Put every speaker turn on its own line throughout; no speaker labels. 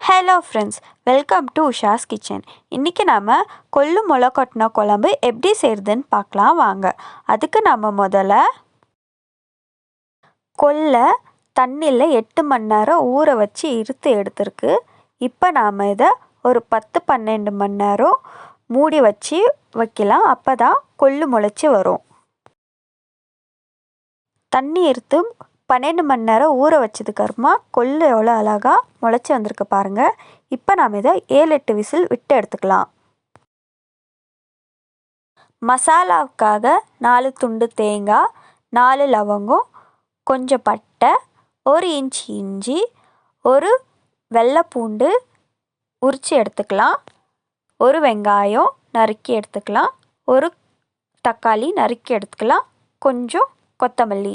Hello friends welcome to Usha's kitchen இன்றைக்கி நாம் கொள்ளு முளை கொட்டின குழம்பு எப்படி செய்கிறதுன்னு பார்க்கலாம் வாங்க. அதுக்கு நம்ம முதல்ல கொல்லை தண்ணியில் எட்டு மணி நேரம் ஊற வச்சு இருத்து எடுத்துருக்கு. இப்போ நாம் இதை ஒரு பத்து பன்னெண்டு மணி நேரம் மூடி வச்சு வைக்கலாம். அப்போ தான் கொள்ளு முளைச்சி வரும். தண்ணி இருத்து பன்னெண்டு மணி நேரம் ஊற வச்சதுக்கப்புறமா கொள்ளு எவ்வளோ அழகாக முளைச்சி வந்திருக்கு பாருங்கள் இப்போ நாம் இதை ஏழு எட்டு விசில் விட்டு எடுத்துக்கலாம். மசாலாவுக்காக நாலு துண்டு தேங்காய் நாலு லவங்கம் கொஞ்சம் பட்டை ஒரு இன்ச் இஞ்சி ஒரு வெள்ளை பூண்டு உரித்து எடுத்துக்கலாம். ஒரு வெங்காயம் நறுக்கி எடுத்துக்கலாம். ஒரு தக்காளி நறுக்கி எடுத்துக்கலாம். கொஞ்சம் கொத்தமல்லி.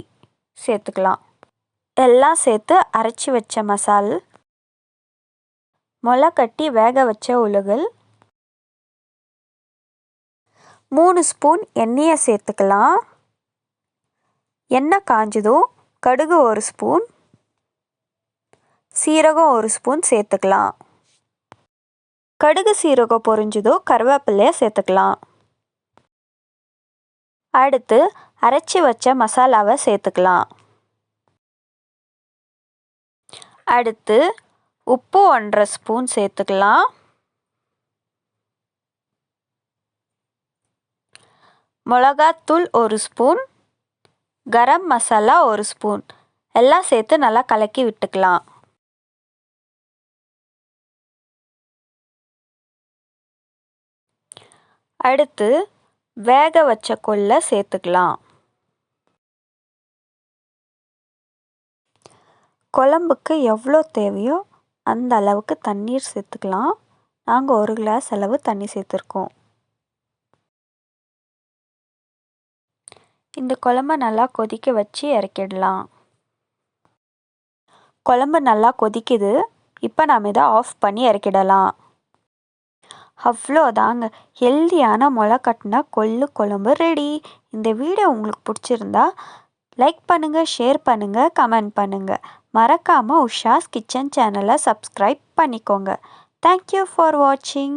சேர்த்துக்கலாம். எல்லாம் சேர்த்து அரைச்சி வச்ச மசால் முளை கட்டி வேக வச்ச உலகல் மூணு ஸ்பூன் எண்ணெயை சேர்த்துக்கலாம். எண்ணெய் காஞ்சதும் கடுகு ஒரு ஸ்பூன் சீரகம் ஒரு ஸ்பூன் சேர்த்துக்கலாம். கடுகு சீரகம் பொரிஞ்சதும் கருவேப்பிலையை சேர்த்துக்கலாம். அடுத்து அரைச்சி வச்ச மசாலாவை சேர்த்துக்கலாம். அடுத்து உப்பு ஒன்றரை ஸ்பூன் சேர்த்துக்கலாம். மிளகாத்தூள் ஒரு ஸ்பூன் கரம் மசாலா ஒரு ஸ்பூன் எல்லாம் சேர்த்து நல்லா கலக்கி விட்டுக்கலாம். அடுத்து வேக வச்ச கொள்ளை சேர்த்துக்கலாம். குழம்புக்கு எவ்வளோ தேவையோ அந்த அளவுக்கு தண்ணீர் சேர்த்துக்கலாம். நாங்கள் ஒரு கிளாஸ் அளவு தண்ணி சேர்த்துருக்கோம். இந்த குழம்ப நல்லா கொதிக்க வச்சு இறக்கிடலாம். குழம்பு நல்லா கொதிக்குது. இப்போ நாம் இதை ஆஃப் பண்ணி இறக்கிடலாம். அவ்வளோதாங்க. ஹெல்தியான முளை கட்டினா கொள்ளு குழம்பு ரெடி இந்த வீடியோ உங்களுக்கு பிடிச்சிருந்தா லைக் பண்ணுங்கள் ஷேர் பண்ணுங்கள் கமெண்ட் பண்ணுங்கள் மறக்காமல் உஷாஸ் கிச்சன் சேனலை சப்ஸ்கிரைப் பண்ணிக்கோங்க. தேங்க்யூ ஃபார் வாட்சிங்